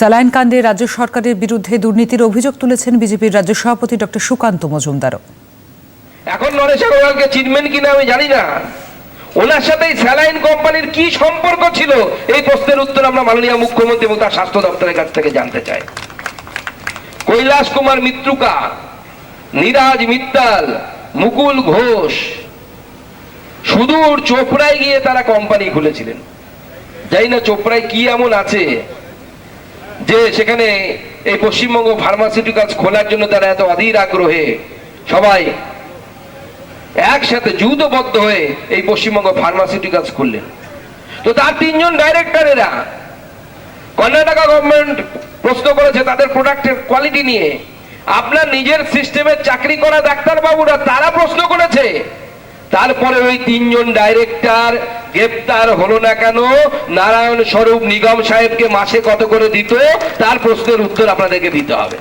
Saline কাণ্ডে রাজ্য সরকারের বিরুদ্ধে দুর্নীতির অভিযোগ তুলেছেন বিজেপির রাজ্য সভাপতি ডক্টর সুকান্ত মজুমদারও। এখন নরেশ আগরওয়ালকে চিনবেন কিনা আমি জানি না। ওনার সাথে স্যালাইন কোম্পানির কি সম্পর্ক ছিল, এই প্রশ্নের উত্তর আমরা মাননীয় মুখ্যমন্ত্রী এবং তার স্বাস্থ্য দপ্তরের কাছ থেকে জানতে চাই। কৈলাস কুমার মিত্রুকা, নিরাজ মিত্তাল, মুকুল ঘোষ, সুদূর চোপড়ায় গিয়ে তারা কোম্পানি খুলেছিলেন। জানি না চোপড়ায় কি এমন আছে। যে সেখানে এই পশ্চিমবঙ্গ ফার্মাসিউটিক্যালস খোলার জন্য তারা এত অধীর আগ্রহে সবাই একসাথে যুদ্ধবদ্ধ হয়ে এই পশ্চিমবঙ্গ ফার্মাসিউটিক্যালস খুললেন। তো তার তিনজন ডাইরেক্টরেরা কর্ণাটকা গভর্নমেন্ট প্রশ্ন করেছে তাদের প্রোডাক্টের কোয়ালিটি নিয়ে, আপনার নিজের সিস্টেমে চাকরি করা ডাক্তারবাবুরা তারা প্রশ্ন করেছে তারপরে ওই তিনজন ডাইরেক্টর গ্রেপ্তার হলো না কেন? নারায়ণ স্বরূপ নিগম সাহেবকে মাসে কত করে দিত? তার প্রশ্নের উত্তর আপনাদেরকে দিতে হবে।